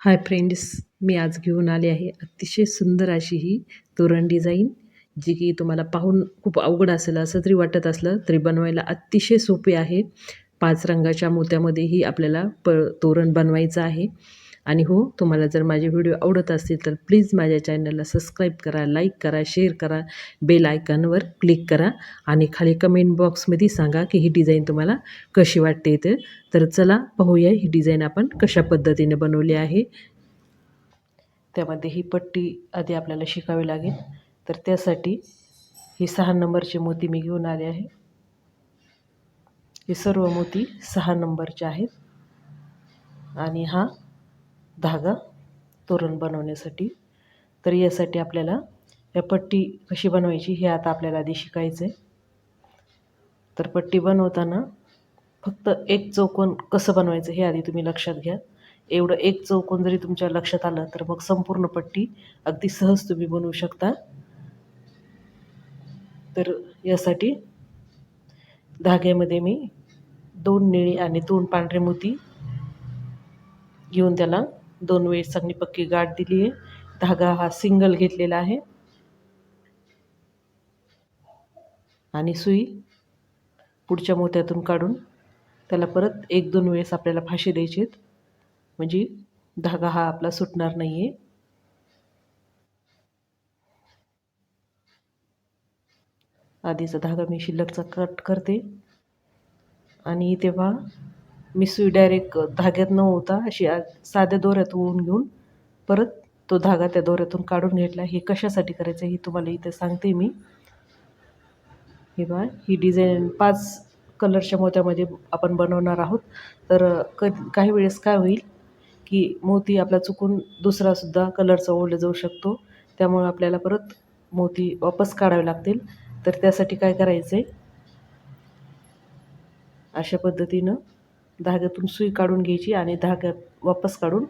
Hi friends मी आज घेऊन आले आहे अतिशय सुंदर अशी ही तोरण डिझाईन जी की तुम्हाला पाहून खूप अवघड असेल असं तरी वाटत असलं तरी बनवायला अतिशय सोपे आहे. पाच रंगाच्या मोत्यामध्येही आपल्याला प तोरण बनवायचं आहे. आणि हो तुम्हाला जर माझे व्हिडिओ आवडत असतील तर प्लीज माझ्या चॅनलला सबस्क्राईब करा लाईक करा शेअर करा बेल आयकॉनवर क्लिक करा आणि खाली कमेंट बॉक्समध्ये सांगा की ही डिझाईन तुम्हाला कशी वाटते ते तर चला पाहूया ही डिझाईन आपण कशा पद्धतीने बनवली आहे. त्यामध्ये ही पट्टी आधी आपल्याला शिकावी लागेल. तर त्यासाठी ही सहा नंबरचे मोती मी घेऊन आले आहे. हे सर्व मोती सहा नंबरचे आहेत. आणि हा धागा तोरण बनवण्यासाठी. तर यासाठी आपल्याला या पट्टी कशी बनवायची हे आता आपल्याला आधी शिकायचं आहे तर पट्टी बनवताना फक्त एक चौकोन कसं बनवायचं हे आधी तुम्ही लक्षात घ्या. एवढं एक चौकोन जरी तुमच्या लक्षात आलं तर मग संपूर्ण पट्टी अगदी सहज तुम्ही बनवू शकता. तर यासाठी धाग्यामध्ये मी दोन निळी आणि दोन पांढरे मोती घेऊन त्याला दोन वेळेस चांगली पक्की गाठ दिली आहे. धागा हा सिंगल घेतलेला आहे. आणि सुई पुढच्या मोत्यातून काढून त्याला परत एक दोन वेळेस आपल्याला फाशी द्यायची म्हणजे धागा हा आपला सुटणार नाही आहे आधीचा धागा मी शिल्लकचा कट करते. आणि तेव्हा मी सुई डायरेक्ट धाग्यात न होता अशी साध्या दोऱ्यात ओवून घेऊन परत तो धागा त्या दोऱ्यातून काढून घेतला. हे कशासाठी करायचं हे तुम्हाला इथे सांगते मी. हे बा ही डिझाईन पाच कलरच्या मोत्यामध्ये आपण बनवणार आहोत. तर क काही वेळेस काय होईल की मोती आपला चुकून दुसरासुद्धा कलरचा ओढला जाऊ शकतो. त्यामुळे आपल्याला परत मोती वापस काढावे लागतील. तर त्यासाठी काय करायचं आहे अशा पद्धतीनं धाग्यातून सुई काढून घ्यायची आणि धाग्यात वापस काढून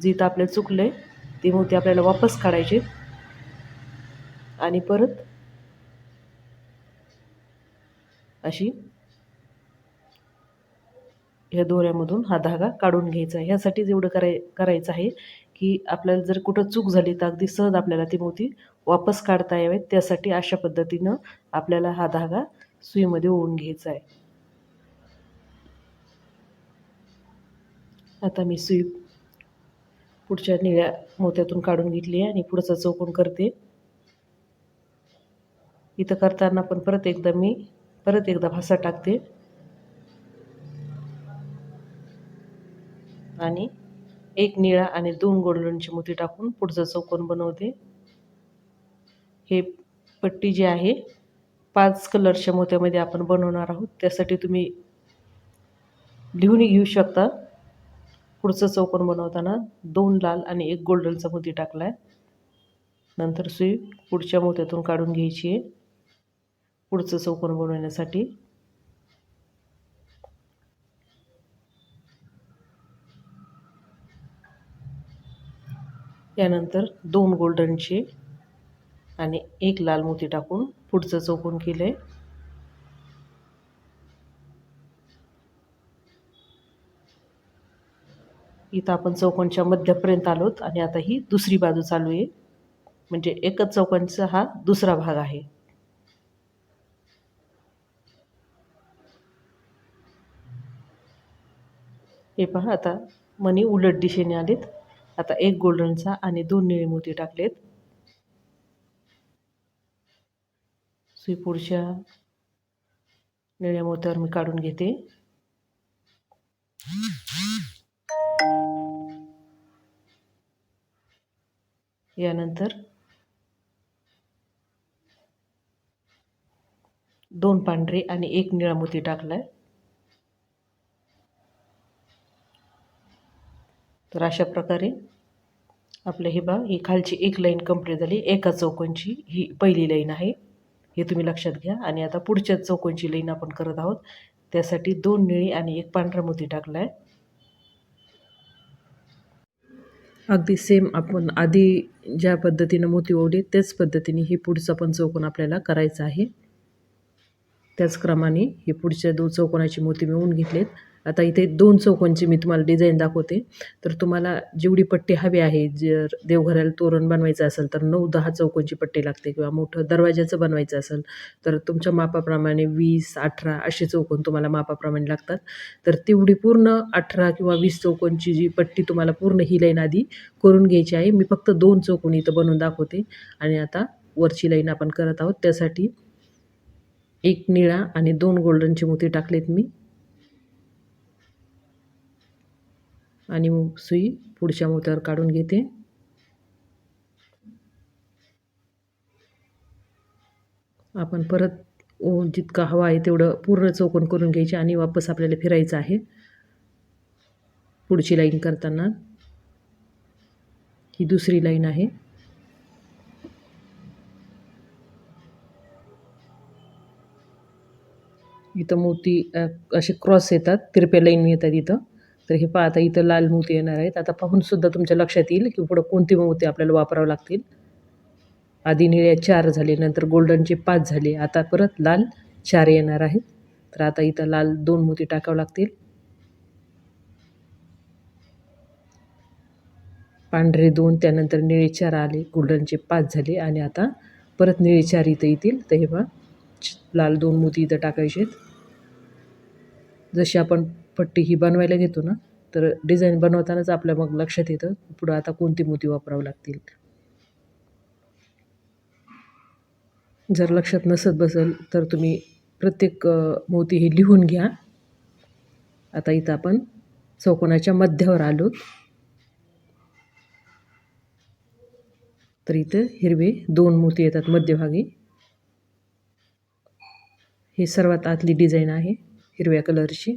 जिथं आपल्याला चुकलं आहे ती मोती आपल्याला वापस काढायचे. आणि परत अशी ह्या दोऱ्यामधून हा धागा काढून घ्यायचा आहे. ह्यासाठीच एवढं कराय करायचं आहे की आपल्याला जर कुठं चूक झाली तर अगदी सहज आपल्याला ती मोती वापस काढता यावेत. त्यासाठी अशा पद्धतीनं आपल्याला हा धागा सुईमध्ये ओवून घ्यायचा आहे. आता मी सुई पुढच्या निळ्या मोत्यातून काढून घेतली आहे आणि पुढचा चौकोन करते. इथं करताना पण परत एकदा मी परत एकदा भासा टाकते. आणि एक निळा आणि दोन गोल्डनची मोती टाकून पुढचं चौकोन बनवते. हे पट्टी जी आहे पाच कलरच्या मोत्यामध्ये आपण बनवणार आहोत. त्यासाठी तुम्ही लिहून घेऊ शकता. पुढचं चौकोन बनवताना दोन लाल आणि एक गोल्डनचा मोती टाकला आहे नंतर सुई पुढच्या मोत्यातून काढून घ्यायची आहे. पुढचं चौकोन बनवण्यासाठी. यानंतर दोन गोल्डनचे आणि एक लाल मोती टाकून पुढचं चौकोन केलं आहे इथं आपण चौकोनच्या मध्यापर्यंत आलोत आणि आता ही दुसरी बाजू चालू आहे. म्हणजे एकच चौकोनचा हा दुसरा भाग आहे. हे पहा आता मनी उलट दिशेने आलेत. आता एक गोल्डनचा आणि दोन निळे मोती टाकलेत. सुई पुढच्या निळ्या मोत्यावर मी काढून घेते. यानंतर दोन पांढरे आणि एक निळा मोती टाकलाय. तर अशा प्रकारे आपलं हे बा ही खालची एक लाईन कंप्लीट झाली. एका चौकोनची ही पहिली लाईन आहे. हे तुम्ही लक्षात घ्या. आणि आता पुढच्या चौकोनची लाईन आपण करत आहोत. त्यासाठी दोन निळी आणि एक पांढरा मोती टाकला आहे अगदी सेम आपण आधी ज्या पद्धतीनं मोती ओढले त्याच पद्धतीने हे पुढचा पण चौकोन आपल्याला करायचा आहे. त्याच क्रमाने हे पुढच्या दोन चौकोनाची मोती मिळवून घेतलेत. आता इथे दोन चौकोनची मी तुम्हाला डिझाईन दाखवते. तर तुम्हाला जेवढी पट्टी हवी आहे जर देवघराला तोरण बनवायचं असेल तर नऊ दहा चौकोनची पट्टी लागते किंवा मोठं दरवाजाचं बनवायचं असेल तर तुमच्या मापाप्रमाणे वीस अठरा असे चौकोन तुम्हाला मापाप्रमाणे लागतात. तर तेवढी पूर्ण अठरा किंवा वीस चौकोनची जी पट्टी तुम्हाला पूर्ण ही लाईन आधी करून घ्यायची आहे. मी फक्त दोन चौकोन इथं बनवून दाखवते आणि आता वरची लाईन आपण करत आहोत. त्यासाठी एक निळा आणि दोन गोल्डनचे मोती टाकलेत मी. आणि मग सुई पुढच्या मोत्यावर काढून घेते. आपण परत ओ जितका हवा आहे तेवढं पूर्ण चौकोन करून घ्यायचे आणि वापस आपल्याला फिरायचं आहे. पुढची लाईन करताना. ही दुसरी लाईन आहे. इथं मोती असे क्रॉस येतात तिरप्या लाईन येतात इथं. तर हे पहा आता इथं लाल मोती येणार आहेत. आता पाहूनसुद्धा तुमच्या लक्षात येईल की पुढं कोणते मोती आपल्याला वापरावं लागतील. आधी निळ्या चार झाले नंतर गोल्डनचे पाच झाले. आता परत लाल चार येणार आहेत. तर आता इथं लाल दोन मोती टाकावं लागतील. पांढरे दोन त्यानंतर निळे चार आले गोल्डनचे पाच झाले आणि आता परत निळे चार इथं येतील. तर हे पहा लाल दोन मोती इथं टाकायचे आहेत. जशी आपण पट्टी ही बनवायला घेतो ना तर डिझाईन बनवतानाच आपल्या मग लक्षात येतं पुढं आता कोणती मोती वापरावं लागतील. जर लक्षात नसत बसेल तर तुम्ही प्रत्येक मोती हे लिहून घ्या. आता इथं आपण चौकोनाच्या मध्यावर आलो तर इथं हिरवे दोन मोती येतात मध्यभागी. ही सर्वात आतली डिझाईन आहे हिरव्या कलरची.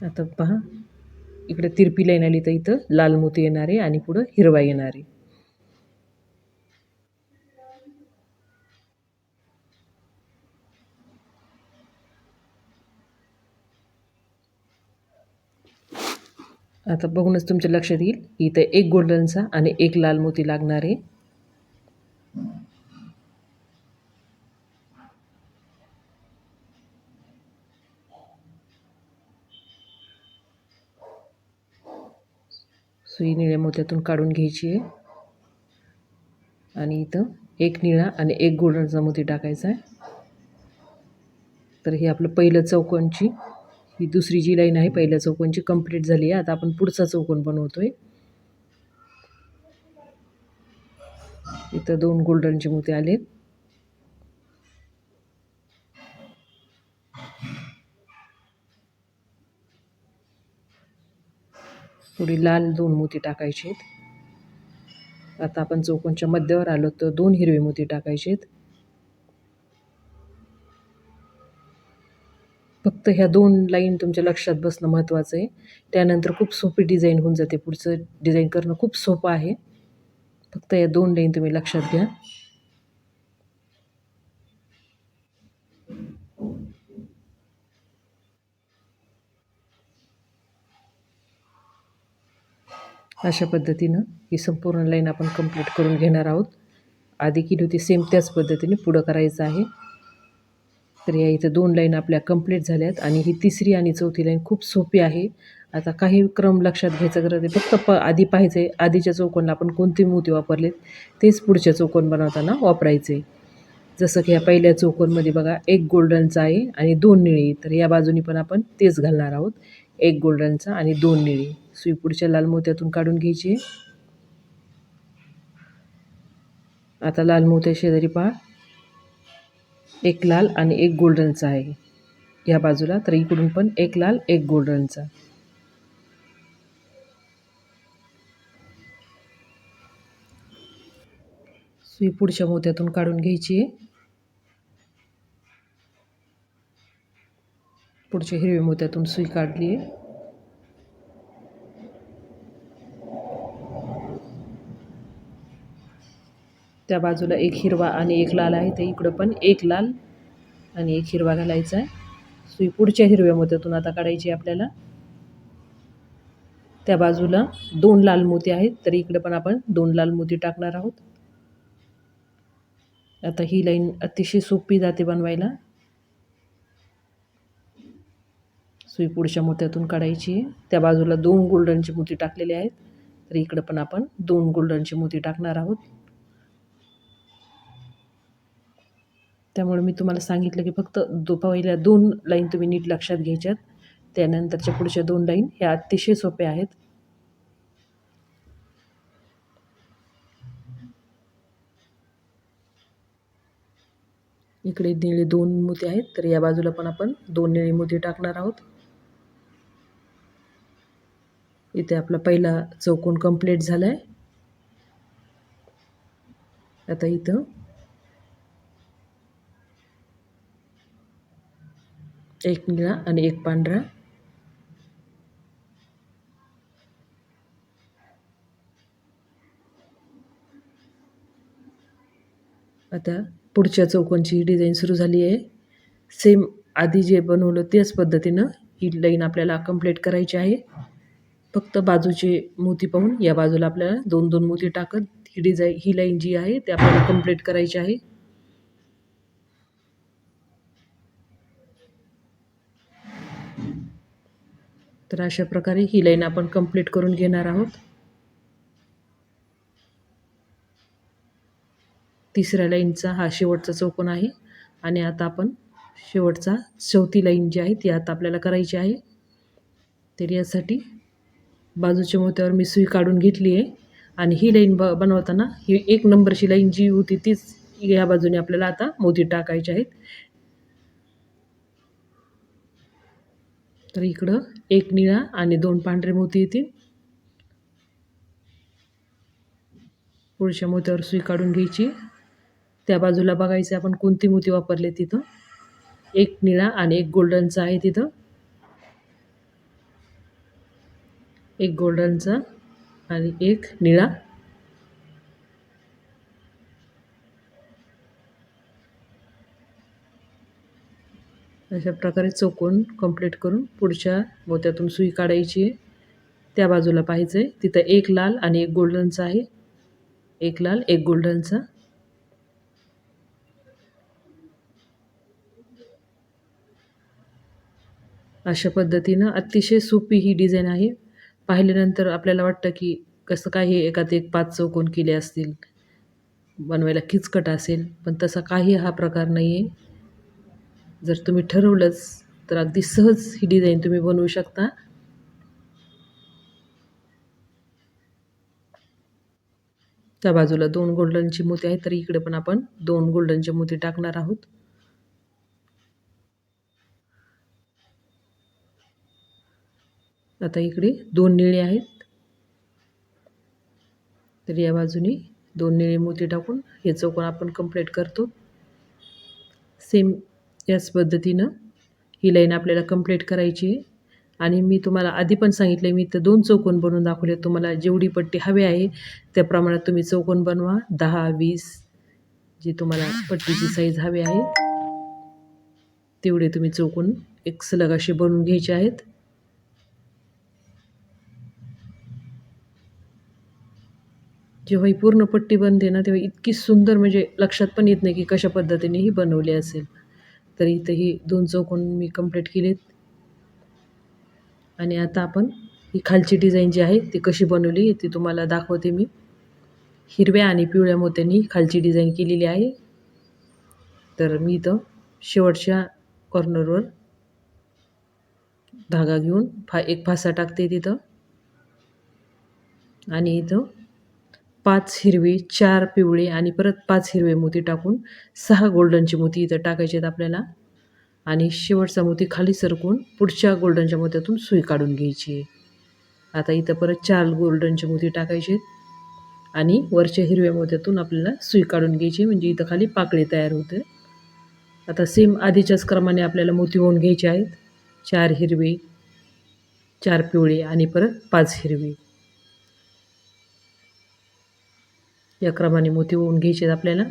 आता पहा. इकडे तिरपी लाईन आली तर इथं लाल मोती येणार आहे आणि पुढं हिरवा येणार. आहे आता बघूनच तुमच्या लक्षात येईल. इथं एक गोल्डनचा आणि एक लाल मोती लागणार. आहे सुई निळ्या मोत्यातून काढून घ्यायची आहे. आणि इथं एक निळा आणि एक गोल्डनचा मोती टाकायचा आहे. तर हे आपलं पहिलं चौकोनची ही दुसरी जी लाईन आहे पहिल्या चौकोनची कंप्लीट झाली आहे. आता आपण पुढचा चौकोन बनवतो आहे इथं दोन गोल्डनचे मोती आलेत. थोडी लाल दोन मोती टाकायचे आहेत आता आपण चौकोनच्या मध्यावर आलो तर दोन हिरवे मोती टाकायचे आहेत फक्त ह्या दोन लाईन तुमच्या लक्षात बसणं महत्त्वाचं आहे. त्यानंतर खूप सोपी डिझाईन होऊन जाते. पुढचं डिझाईन करणं खूप सोपं आहे. फक्त या दोन लाईन तुम्ही लक्षात घ्या. अशा पद्धतीनं ही संपूर्ण लाईन आपण कंप्लीट करून घेणार आहोत. आधी केली होती सेम त्याच पद्धतीने पुढं करायचं आहे. तर या इथं दोन लाईन आपल्या कंप्लीट झाल्यात आणि ही तिसरी आणि चौथी लाईन खूप सोपी आहे. आता काही क्रम लक्षात घ्यायचं गरज आहे फक्त प आधी पाहायचं आहे आधीच्या चौकोनला आपण कोणते मोती वापरलेत? तेच पुढच्या चौकोन बनवताना वापरायचे जसं की ह्या पहिल्या चौकोनमध्ये बघा एक गोल्डनचा आहे आणि दोन निळी. तर या बाजूनी पण आपण तेच घालणार आहोत. एक गोल्डनचा आणि दोन निळी. सुई पुढच्या लाल मोत्यातून काढून घ्यायची. आता लाल मोत्या शेजारी पहा. एक लाल आणि एक गोल्डनचा आहे. या बाजूला तर इकडून पण एक लाल एक गोल्डनचा. सुई पुढच्या मोत्यातून काढून घ्यायची. आहे पुढच्या हिरव्या मोत्यातून सुई काढली आहे त्या बाजूला एक हिरवा आणि एक लाल आहे ते इकडं पण एक लाल आणि एक हिरवा घालायचा आहे सुई पुढच्या हिरव्या मोत्यातून आता काढायची आपल्याला. त्या बाजूला दोन लाल मोती आहेत तर इकडे पण आपण दोन लाल मोती टाकणार आहोत. आता ही लाईन अतिशय सोपी जाते बनवायला. सुई पुढच्या मोत्यातून काढायची. आहे त्या बाजूला दोन गोल्डनची मोती टाकलेले आहेत. तर इकडं पण आपण दोन गोल्डनची मोती टाकणार आहोत. त्यामुळे मी तुम्हाला सांगितलं की फक्त दो पहिल्या दोन लाईन तुम्ही नीट लक्षात घ्यायच्यात. त्यानंतरच्या पुढच्या दोन लाईन ह्या अतिशय सोप्या आहेत. इकडे निळे दोन मोती आहेत. तर या बाजूला पण आपण दोन निळे मोती टाकणार आहोत. इथे आपला पहिला चौकोन कंप्लीट झाला आहे आता इथं. एक निळा आणि एक पांढरा. आता पुढच्या चौकोनची डिझाईन सुरू झाली आहे. सेम आधी जे बनवलं त्याच पद्धतीनं ही लाईन आपल्याला कंप्लीट करायची आहे. फक्त बाजूचे मोती पाहून या बाजूला आपल्याला दोन दोन मोती टाकत ही डिझाईन ही लाईन जी आहे ते आपल्याला कंप्लीट करायची आहे. तर अशा प्रकारे ही लाईन आपण कंप्लीट करून घेणार आहोत. तिसऱ्या लाईनचा हा शेवटचा चौकोन आहे आणि आता आपण शेवटचा चौथी लाईन जी आहे ती आता आपल्याला करायची आहे. तर यासाठी बाजूच्या मोत्यावर मी सुई काढून घेतली आहे. आणि ही लाईन ब बनवताना ही एक नंबरची लाईन जी होती तीच या बाजूने आपल्याला आता मोती टाकायचे आहेत. तर इकडं एक निळा आणि दोन पांढरे मोती येतील. पुढच्या मोत्यावर सुई काढून घ्यायची. त्या बाजूला बघायचं आपण कोणती मोती वापरले तिथं. एक निळा आणि एक गोल्डनचा आहे तिथं. एक गोल्डनचा आणि एक निळा. अशा प्रकारे चौकोन कंप्लीट करून पुढच्या मोत्यातून सुई काढायची आहे. त्या बाजूला पाहायचं आहे तिथं एक लाल आणि एक गोल्डनचा आहे. एक लाल एक गोल्डनचा. अशा पद्धतीनं अतिशय सोपी ही डिझाईन आहे. पाहिल्यानंतर आपल्याला वाटतं की कसं काय हे एकात एक पाच चौकोन केले असतील बनवायला किचकट असेल पण तसा काही हा प्रकार नाही आहे जर तुम्ही ठरवलंच तर अगदी सहज ही डिझाईन तुम्ही बनवू शकता. त्या बाजूला दोन गोल्डनची मोती आहेत तर इकडे पण आपण दोन गोल्डनचे मोती टाकणार आहोत. आता इकडे दोन निळे आहेत. तर या बाजूने दोन निळे मोती टाकून हे चौकोन आपण कंप्लीट करतो. सेम याच पद्धतीनं ही लाईन आपल्याला कंप्लीट करायची आहे. आणि मी तुम्हाला आधी पण सांगितलं मी तर दोन चौकोन बनवून दाखवले तुम्हाला जेवढी पट्टी हवी आहे त्या प्रमाणात तुम्ही चौकोन बनवा. दहा वीस जी तुम्हाला पट्टीची साईज हवी आहे तेवढे तुम्ही चौकोन एक सलग असे बनवून घ्यायचे आहेत. जेव्हा ही पूर्ण पट्टी बनते ना तेव्हा इतकी सुंदर म्हणजे लक्षात पण येत नाही की कशा पद्धतीने ही बनवली असेल. तर इथं ही दोन चौकोन मी कंप्लीट केलेत. आणि आता आपण ही खालची डिझाईन जी आहे ती कशी बनवली ती तुम्हाला दाखवते मी. हिरव्या आणि पिवळ्या मोत्यांनी खालची डिझाईन केलेली आहे. तर मी इथं शेवटच्या कॉर्नरवर धागा घेऊन फा एक फासा टाकते तिथं. आणि इथं पाच हिरवे चार पिवळे आणि परत पाच हिरवे मोती टाकून सहा गोल्डनचे मोती इथं टाकायचे आहेत आपल्याला. आणि शेवटचा मोती खाली सरकून पुढच्या गोल्डनच्या मोत्यातून सुई काढून घ्यायची आहे. आता इथं परत चार गोल्डनचे मोती टाकायचे आहेत. आणि वरच्या हिरव्या मोत्यातून आपल्याला सुई काढून घ्यायची म्हणजे इथं खाली पाकळी तयार होते. आता सेम आधीच्याच क्रमाने आपल्याला मोती होऊन घ्यायचे आहेत. चार हिरवे चार पिवळे आणि परत पाच हिरवी. या क्रमाने मोती होऊन घ्यायचे आहेत आपल्याला.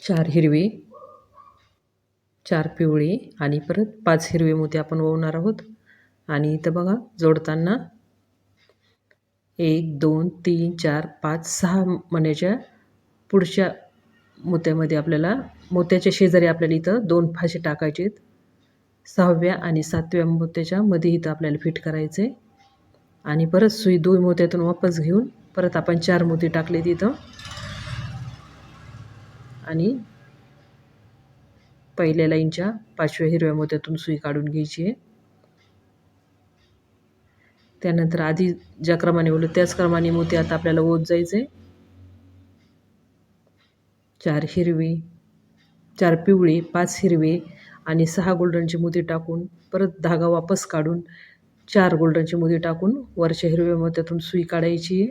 चार हिरवी चार पिवळी आणि परत पाच हिरवे मोती आपण ओवणार आहोत. आणि इथं बघा जोडताना एक दोन तीन चार पाच सहा मण्याच्या पुढच्या मोत्यामध्ये आपल्याला मोत्याच्या शेजारी आपल्याला इथं दोन फाशे टाकायचे आहेत. सहाव्या आणि सातव्या मोत्याच्या मध्ये इथं आपल्याला फिट करायचे आणि परत सुई दोन मोत्यातून वापस घेऊन परत आपण चार मोती टाकले तिथं आणि पहिल्या लाईनच्या पाचव्या हिरव्या मोत्यातून सुई काढून घ्यायची आहे. त्यानंतर आधी ज्या क्रमाने बोललो त्याच क्रमाने मोती आता आपल्याला ओत जायचे चार हिरवी चार पिवळे पाच हिरवे आणि सहा गोल्डनची मोती टाकून परत धागा वापस काढून चार गोल्डनची मोती टाकून वरच्या हिरव्या मोत्यातून सुई काढायची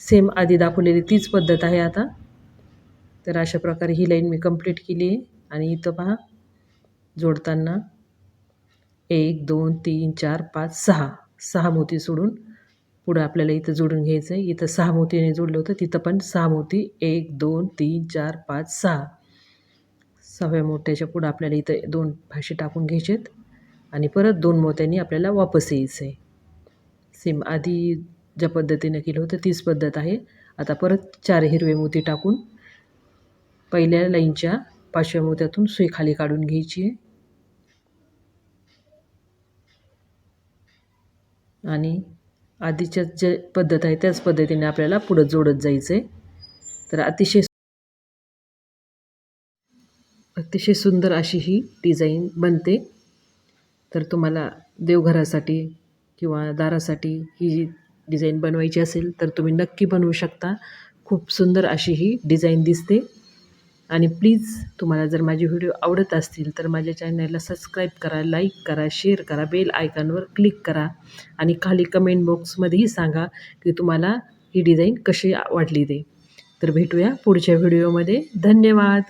सेम आधी दाखवलेली तीच पद्धत आहे आता. तर अशा प्रकारे ही लाईन मी कंप्लीट केली आहे. आणि इथं पहा जोडताना एक दोन तीन चार पाच सहा. सहा मोती सोडून पुढं आपल्याला इथं जोडून घ्यायचं आहे. इथं सहा मोतीने जोडलं होतं. तिथं पण सहा मोती. एक दोन तीन चार पाच सहा. सहाव्या मोत्याच्या पुढं आपल्याला इथं दोन फाशी टाकून घ्यायचेत. आणि परत दोन मोत्यांनी आपल्याला वापस यायचं आहे सेम आधी ज्या पद्धतीनं केलं होतं तीच पद्धत आहे. आता परत चार हिरवे मोती टाकून पहिल्या लाईनच्या पाचव्या मोत्यातून सुई खाली काढून घ्यायची आहे. आणि आधीच्या जे पद्धत आहे त्याच पद्धतीने आपल्याला पुढं जोडत जायचं आहे तर अतिशय अतिशय सुंदर अशी ही डिझाईन बनते. तर तुम्हाला देवघरासाठी किंवा दारासाठी ही जी डिझाईन बनवायची असेल तर तुम्ही नक्की बनवू शकता. खूप सुंदर अशी ही डिझाईन दिसते. आणि प्लीज तुम्हाला जर माझे व्हिडिओ आवडत असतील तर माझ्या चॅनलला सबस्क्राईब करा लाईक करा शेअर करा बेल आयकॉनवर क्लिक करा आणि खाली कमेंट बॉक्समध्येही सांगा की तुम्हाला ही डिझाईन कशी वाटली ते. तर भेटूया पुढच्या व्हिडिओमध्ये. धन्यवाद!